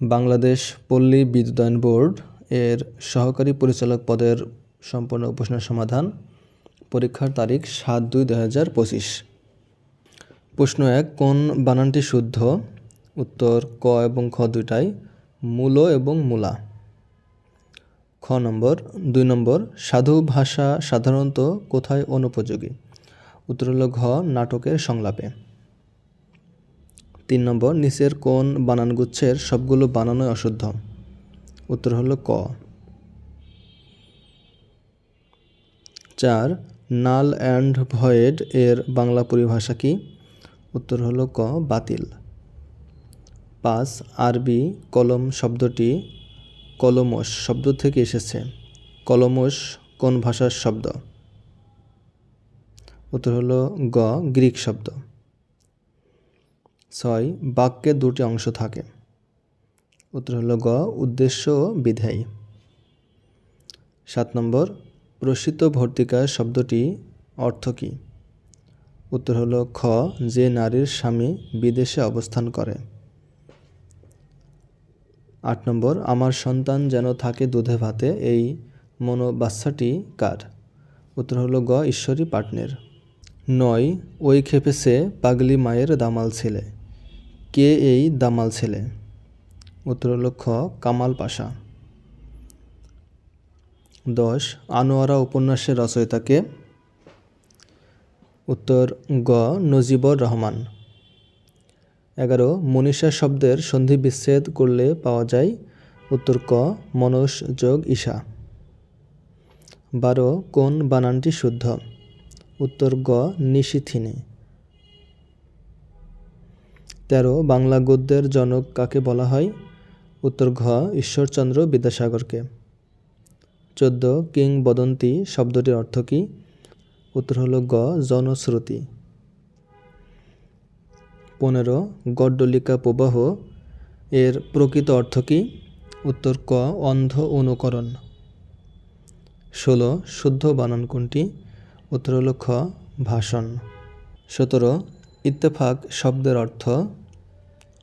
Bangladesh Palli Bidyutayan board এর সহকারী পরিচালক পদের সম্পূর্ণ প্রশ্নের সমাধান পরীক্ষার তারিখ সাত দুই দু হাজার পঁচিশ। প্রশ্ন এক, কোন বানানটি শুদ্ধ? উত্তর, ক এবং খ দুইটাই, মূল এবং মূলা। খ নম্বর, দুই নম্বর, সাধু ভাষা সাধারণত কোথায় অনুপযোগী? উত্তর হলো ঘ, নাটকের সংলাপে। তিন নম্বর, নিচের কোন বানানগুচ্ছের সবগুলো বানানোই অশুদ্ধ? উত্তর হলো ক। চার, নাল অ্যান্ড ভয়েড এর বাংলা পরিভাষা কি? উত্তর হলো ক, বাতিল। পাঁচ, আরবি কলম শব্দটি কলমস শব্দ থেকে এসেছে। কলমস কোন ভাষার শব্দ? উত্তর হলো গ, গ্রিক শব্দ। ছয় বাক্যে দুটি অংশ থাকে। উত্তর হলো গ, উদ্দেশ্য ও বিধেয় সাত নম্বর প্রসিত ভর্তিকা শব্দটি অর্থ কী? উত্তর হলো খ, যে নারীর স্বামী বিদেশে অবস্থান করে। আট নম্বর, আমার সন্তান যেন থাকে দুধে ভাতে, এই মনোবাচ্চাটি কার? উত্তর হলো গ, ঈশ্বরী পাটনের। নয়, ওই খেপেছে পাগলি মায়ের দামাল ছেলে। কে এই দামাল ছেলে? উত্তর খ, কামাল পাশা। দশ, আনোয়ারা উপন্যাসের রচয়িতাকে উত্তর গ, নজিবর রহমান। এগারো, মনীষা শব্দের সন্ধি বিচ্ছেদ করলে পাওয়া যায়। উত্তর ক মনস যোগ ঈশা। বারো, কোন বানানটি শুদ্ধ? উত্তর গ, নিশিথিনে। তেরো, বাংলা গদ্যের জনক কাকে বলা হয়? উত্তর ঘ, ঈশ্বরচন্দ্র বিদ্যাসাগরকে। চোদ্দ কিং কিংবদন্তি শব্দটির অর্থ কী? উত্তর হল গ, জনশ্রুতি। পনেরো, গড্ডলিকা প্রবাহ, এর প্রকৃত অর্থ কী? উত্তর ক, অন্ধ অনুকরণ। ষোলো, শুদ্ধ বানান কোনটি? উত্তর হল খ, ভাষণ। সতেরো, ইত্তেফাক শব্দের অর্থ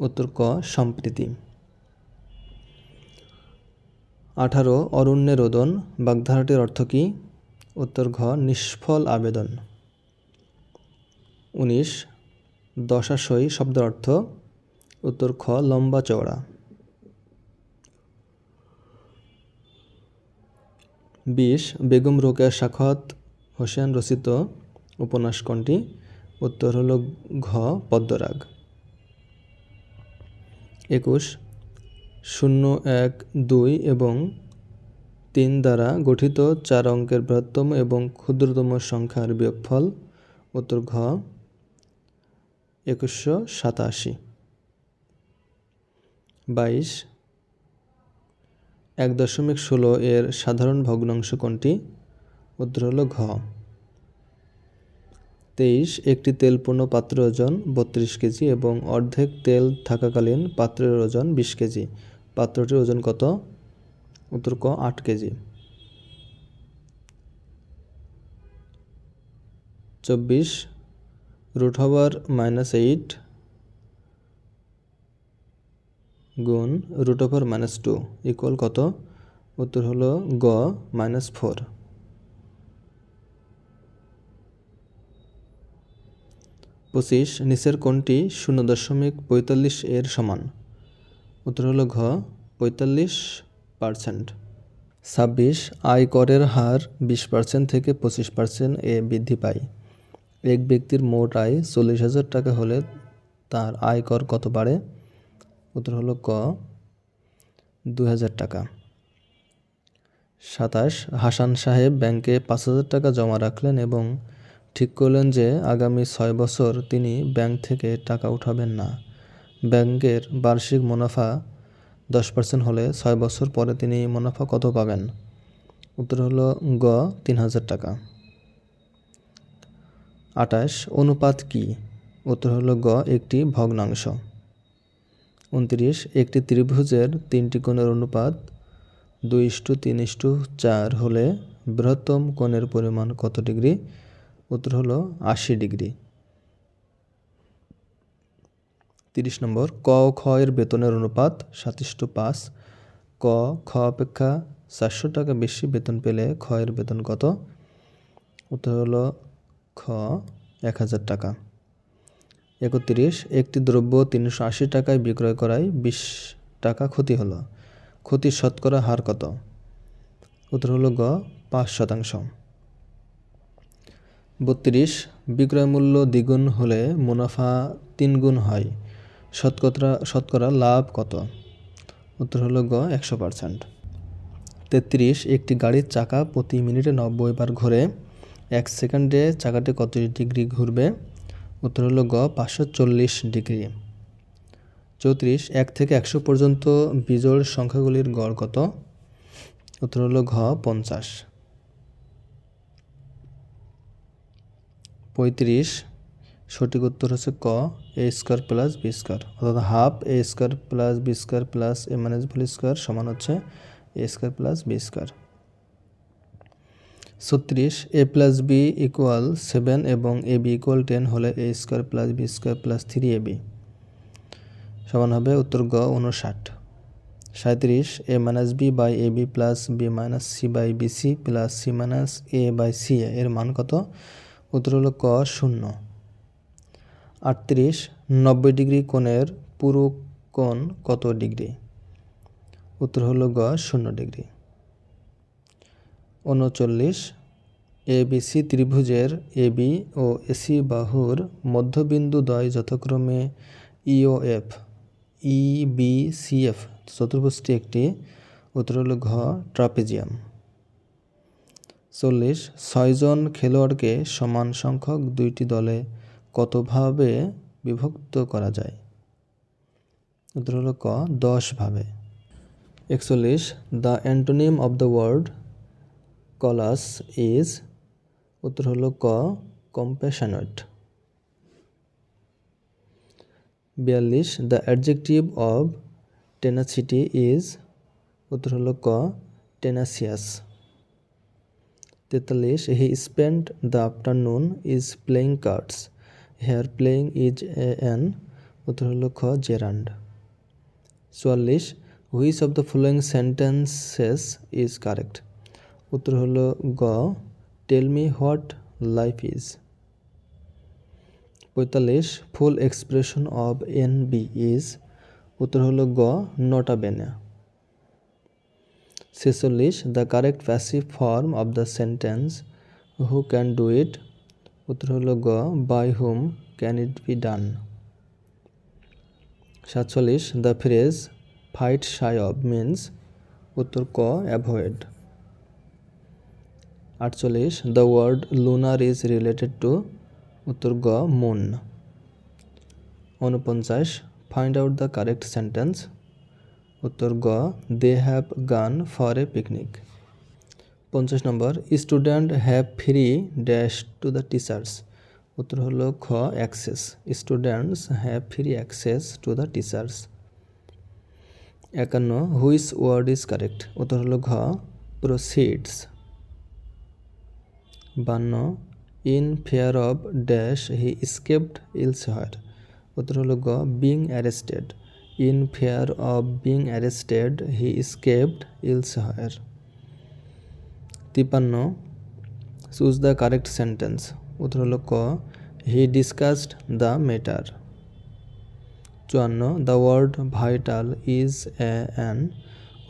উত্তর ক সম্প্রীতি। আঠারো, অরণ্যে রোদন, বাগধারাটির অর্থ কী? উত্তর ঘ, নিষ্ফল আবেদন। উনিশ দশাশই শব্দের অর্থ? উত্তর খ, লম্বা চওড়া। বিশ, বেগম রোকেয়া সাখাত হোসেন রচিত উপন্যাস কোনটি? উত্তর হল ঘ, পদ্মরাগ। একুশ, শূন্য এক দুই এবং তিন দ্বারা গঠিত চার অঙ্কের বৃহত্তম এবং ক্ষুদ্রতম সংখ্যার বিয়োগফল উত্তর ঘ, একুশশো সাতাশি। বাইশ, এক দশমিক ষোলো এর সাধারণ ভগ্নাংশ কোনটি? উত্তর হল ঘ। তেইশ একটি তেলপূর্ণ পাত্রের ওজন বত্রিশ কেজি এবং অর্ধেক তেল থাকাকালীন পাত্রের ওজন বিশ কেজি। পাত্রটির ওজন কত? উত্তর ক, আট কেজি। চব্বিশ, রুট ওভার মাইনাস এইট গুণ root over minus two equal কত? উত্তর হলো গ, মাইনাস ফোর। পঁচিশ নিচের কোনটি শূন্য দশমিক পঁয়তাল্লিশ এর সমান। উত্তর হলো ঘ, পঁয়তাল্লিশ পার্সেন্ট। ছাব্বিশ, আয় করের হার বিশ পার্সেন্ট থেকে পঁচিশ পার্সেন্ট এ বৃদ্ধি পায়। এক ব্যক্তির মোট আয় চল্লিশ হাজার টাকা হলে তার আয়কর কত বাড়ে? উত্তর হলো ক, দু হাজার টাকা। সাতাশ, হাসান সাহেব ব্যাংকে পাঁচ হাজার টাকা জমা রাখলেন এবং ঠিক করলেন যে আগামী ছয় বছর তিনি ব্যাংক থেকে টাকা উঠাবেন না। ব্যাংকের বার্ষিক মুনাফা দশ পার্সেন্ট হলে ছয় বছর পরে তিনি মুনাফা কত পাবেন? উত্তর হলো গ, তিন হাজার টাকা। আটাশ অনুপাত কি? উত্তর হলো গ, একটি ভগ্নাংশ। উনত্রিশ, একটি ত্রিভুজের তিনটি কোণের অনুপাত দুই ইস্টু তিন ইস্টু চার হলে বৃহত্তম কোণের পরিমাণ কত ডিগ্রি? উত্তর হলো আশি ডিগ্রি। তিরিশ নম্বর, ক ও খ এর বেতনের অনুপাত সাতাশ টু পাঁচ। ক, খ অপেক্ষা চারশো টাকা বেশি বেতন পেলে খ এর বেতন কত? উত্তর হলো খ, এক হাজার টাকা। একত্রিশ, একটি দ্রব্য তিনশো আশি টাকায় বিক্রয় করায় বিশ টাকা ক্ষতি হলো। ক্ষতির শতকরা হার কত? উত্তর হলো গ, পাঁচ শতাংশ। বত্রিশ, বিক্রয় মূল্য দ্বিগুণ হলে মুনাফা তিন গুণ হয়। শতকরা শতকরা লাভ কত? উত্তর হলো গ, একশো পার্সেন্ট। তেত্রিশ, একটি গাড়ির চাকা প্রতি মিনিটে নব্বই বার ঘোরে। এক সেকেন্ডে চাকাটি কত ডিগ্রি ঘুরবে? উত্তর হলো গ, পাঁচশো চল্লিশ ডিগ্রি। চৌত্রিশ, এক থেকে একশো পর্যন্ত বিজোড় সংখ্যাগুলির গড় কত? উত্তর হলো ঘ, পঞ্চাশ। পঁয়ত্রিশ, সঠিক উত্তর হচ্ছে ক A square plus B square অর্থাৎ half A square plus B square plus A minus ভুল স্কোয়ার সমান হচ্ছে A square plus B square ছত্রিশ A plus B equal seven এবং এ বি ইকুয়াল টেন হলে A square plus B square plus three A B সমান হবে উত্তর গ, উনষাট। সাঁত্রিশ A minus B by A B plus B minus C by B C plus C minus A by C এর মান কত? উত্তর হলো ক, শূন্য। আটত্রিশ, নব্বই ডিগ্রি কোণের পুরো কোণ কত ডিগ্রি? উত্তর হলো গ, শূন্য ডিগ্রি। উনচল্লিশ, এ বি সি ত্রিভুজের এ বি ও এসি বাহুর মধ্যবিন্দু দ্বয় যথাক্রমে ইও F, E B C F, চতুর্ভুজটি একটি। উত্তর হলো ঘ, ট্রাপিজিয়াম। চল্লিশ ছয়জন খেলোয়াড়কে সমান সংখ্যক দুইটি দলে কতভাবে বিভক্ত করা যায়? উত্তর হলো ক, দশভাবে। একচল্লিশ, the antonym of the word callous is, উত্তর হলো ক, কম্প্যাশনেট। বিয়াল্লিশ, the adjective of tenacity is, উত্তর হলো ক, টেনাসিয়াস। তেতাল্লিশ, he spend the afternoon is playing cards. Here playing is a an, উত্তর হলো খ, জেরান্ড। চুয়াল্লিশ, which of the following sentences is correct? উত্তর হলো গ, tell me what life is. পঁয়তাল্লিশ, full expression of N B is, উত্তর হলো গ, নটা বেনা। ছেচল্লিশ the correct passive form of the sentence who can do it উত্তর হলো গ by whom can it be done সাতচল্লিশ the phrase fight shy of means উত্তর ক অ্যাভয়েড আটচল্লিশ the word lunar is related to উত্তর গ মুন উনপঞ্চাশ find out the correct sentence উত্তর গ they have gone for a picnic পঞ্চাশ number student have free dash to the teachers উত্তর হলো খ access students have free access to the teachers একান্ন হুইস ওয়ার্ড ইজ কারেক্ট উত্তর হলো ঘ প্রোসিডস বান্ন in fear of dash he escaped elsewhere উত্তর হলো গ being arrested in fear of being arrested he escaped elsewhere তিপান্ন চুজ দ্য কারেক্ট সেন্টেন্স উত্তর হলো ক হি ডিসকাসড দ্য ম্যাটার চুয়ান্ন the word vital is a an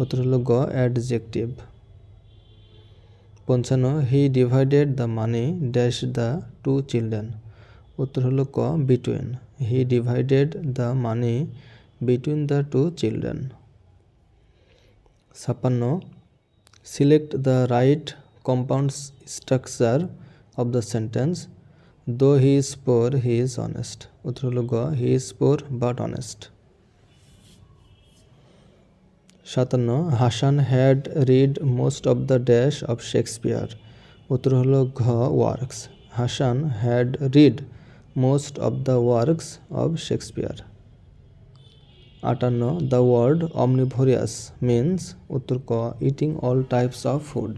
উত্তর হলো গ অ্যাডজেক্টিভ পঞ্চান্ন he divided the money dash the two children উত্তর হলো ক between he divided the money between the two children ছাপ্পান্ন select the right compound structure of the sentence though he is poor he is honest উত্তর হলো গ he is poor but honest সাতান্ন Hasan had read most of the dash of Shakespeare উত্তর হলো ঘ works Hasan had read most of the works of Shakespeare আটান্ন the word omnivorous means উত্তর ক eating all types of food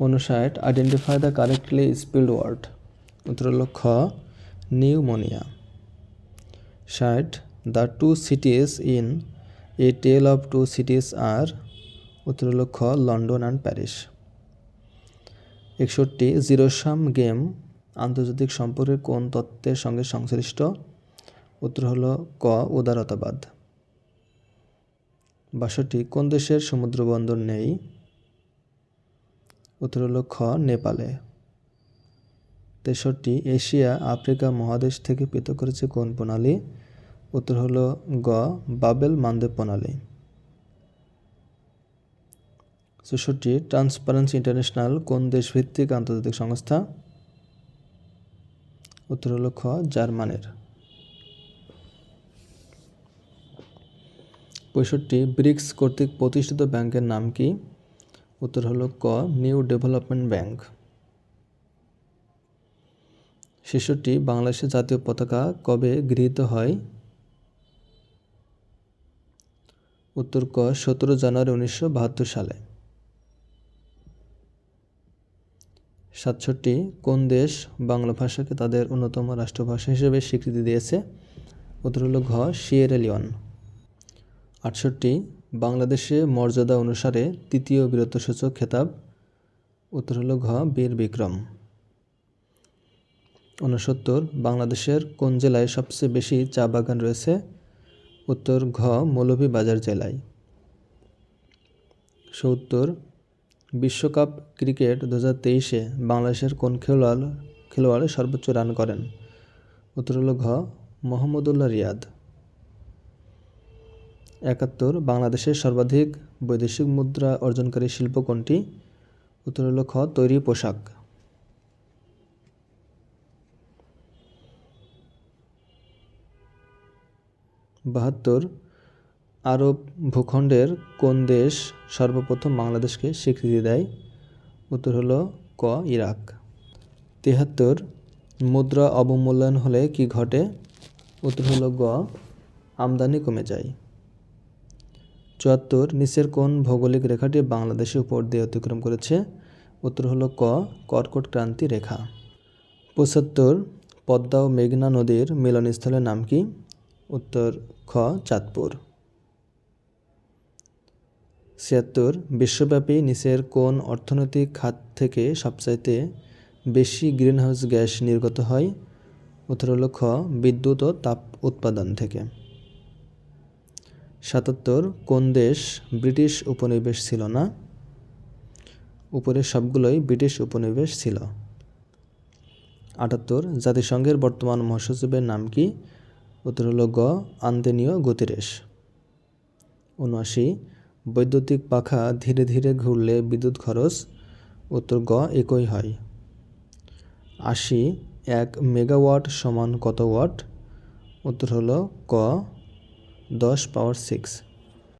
উনষাট identify the correctly spelled word উত্তর খ pneumonia ষাট the two cities in a tale of two cities are উত্তর খ, London and Paris. একষট্টি জিরো সাম গেম আন্তর্জাতিক সম্পর্কের কোন তত্ত্বের সঙ্গে সংশ্লিষ্ট? উত্তর হল ক, উদারতাবাদ। বাষট্টি, কোন দেশের সমুদ্র বন্দর নেই? উত্তর হল খ, নেপালে। তেষট্টি, এশিয়া, আফ্রিকা মহাদেশ থেকে পৃথক করেছে কোন প্রণালী? উত্তর হল গ, বাবেল মানদেব প্রণালী। চৌষট্টি, ট্রান্সপারেন্সি ইন্টারন্যাশনাল, কোন দেশভিত্তিক আন্তর্জাতিক সংস্থা? উত্তর হল খ, জার্মানের। পঁয়ষট্টি ব্রিক্স কর্তৃক প্রতিষ্ঠিত ব্যাংকের নাম কি? উত্তর হলো ক, নিউ ডেভেলপমেন্ট ব্যাংক। ছেষট্টি বাংলাদেশের জাতীয় পতাকা কবে গৃহীত হয়? উত্তর ক, সতেরো জানুয়ারি উনিশশো বাহাত্তর সালে। সাতষট্টি, কোন দেশ বাংলা ভাষাকে তাদের অন্যতম রাষ্ট্রভাষা হিসেবে স্বীকৃতি দিয়েছে? উত্তর হল ঘ, সিয়েরা লিওন। আটষট্টি, বাংলাদেশে মর্যাদা অনুসারে তৃতীয় বীরত্বসূচক খেতাব। উত্তর হল ঘ, বীর বিক্রম। ঊনসত্তর, বাংলাদেশের কোন জেলায় সবচেয়ে বেশি চা বাগান রয়েছে? উত্তর, ঘ, মৌলভীবাজার জেলায়। সত্তর, বিশ্বকাপ ক্রিকেট দু হাজার তেইশে বাংলাদেশের কোন খেলোয়াড় খেলোয়াড় সর্বোচ্চ রান করেন? উত্তর হল ঘ, মোহাম্মদুল্লাহ রিয়াদ। একাত্তর, বাংলাদেশের সর্বাধিক বৈদেশিক মুদ্রা অর্জনকারী শিল্প কোনটি? উত্তর হল খ, তৈরি পোশাক। বাহাত্তর, আরব ভূখণ্ডের কোন দেশ সর্বপ্রথম বাংলাদেশকে স্বীকৃতি দেয়? উত্তর হলো ক, ইরাক। তেহাত্তর, মুদ্রা অবমূল্যায়ন হলে কি ঘটে? উত্তর হল গ, আমদানি কমে যায়। চুয়াত্তর নিচের কোন ভৌগোলিক রেখাটি বাংলাদেশের উপর দিয়ে অতিক্রম করেছে। উত্তর হলো ক, কর্কট ক্রান্তি রেখা। পঁচাত্তর, পদ্মা ও মেঘনা নদীর মিলনস্থলের নাম কি? উত্তর, খ, চাঁদপুর। ছিয়াত্তর, বিশ্বব্যাপী নিচের কোন অর্থনৈতিক খাত থেকে সবচাইতে বেশি গ্রিনহাউস গ্যাস নির্গত হয়। উত্তর হল খ, বিদ্যুৎ ও তাপ উৎপাদন থেকে। সাতাত্তর, কোন দেশ ব্রিটিশ উপনিবেশ ছিল না? উপরের সবগুলোই ব্রিটিশ উপনিবেশ ছিল। আটাত্তর, জাতিসংঘের বর্তমান মহাসচিবের নাম কি? উত্তর হল গ আন্তেনীয় গতিরেশ। উনআশি, বৈদ্যুতিক পাখা ধীরে ধীরে ঘুরলে বিদ্যুৎ খরচ, উত্তর গ, একই হয়। আশি, এক মেগাওয়াট সমান কত ওয়াট? উত্তর হলো ক দশ পাওয়ার সিক্স